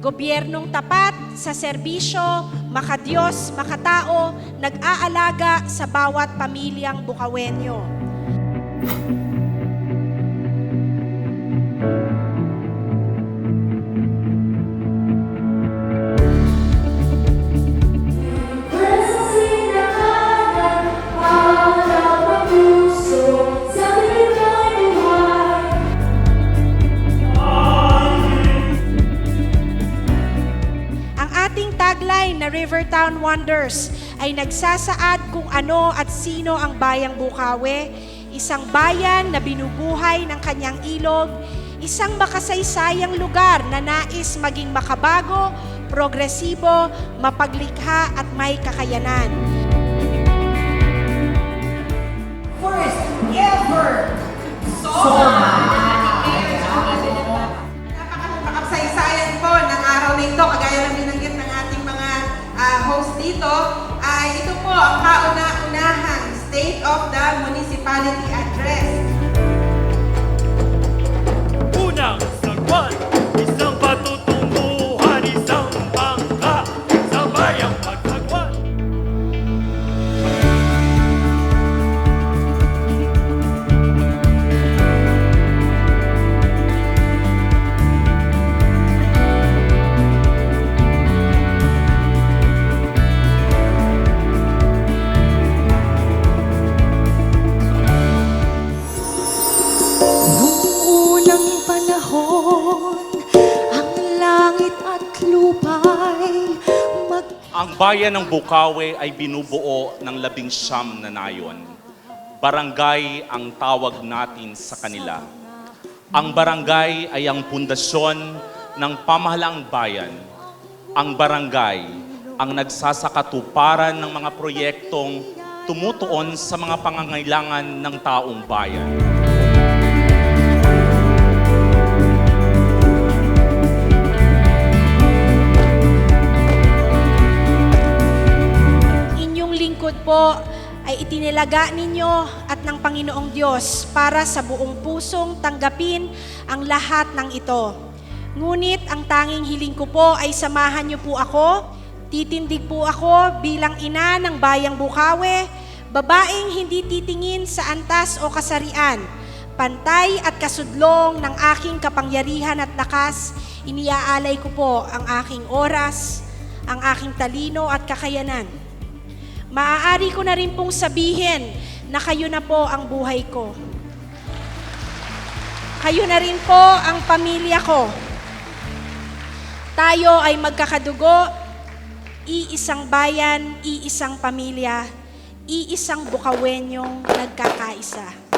Gobyernong tapat sa serbisyo, makadiyos, makatao, nag-aalaga sa bawat pamilyang Bukawenyo. Tagline na Rivertown Wonders ay nagsasaad kung ano at sino ang bayang Bukawe, isang bayan na binubuhay ng kanyang ilog, isang makasaysayang lugar na nais maging makabago, progresibo, mapaglikha at may kakayanan. First ever ah, host dito, ay ito po ang kauna-unahang State of the Municipality Address. Lupa'y mag... Ang bayan ng Bukawe ay binubuo ng labing siyam na nayon. Barangay ang tawag natin sa kanila. Ang barangay ay ang pundasyon ng pamahalaang bayan. Ang barangay ang nagsasakatuparan ng mga proyektong tumutuon sa mga pangangailangan ng taong bayan. Ay itinilaga ninyo at ng Panginoong Diyos para sa buong pusong tanggapin ang lahat ng ito. Ngunit ang tanging hiling ko po ay samahan niyo po ako. Titindig po ako bilang ina ng bayang Bukawe, babaeng hindi titingin sa antas o kasarian. Pantay at kasudlong ng aking kapangyarihan at lakas, iniaalay ko po ang aking oras, ang aking talino at kakayanan. Maaari ko na rin pong sabihin na kayo na po ang buhay ko. Kayo na rin po ang pamilya ko. Tayo ay magkakadugo, iisang bayan, iisang pamilya, iisang bukawenyong nagkakaisa.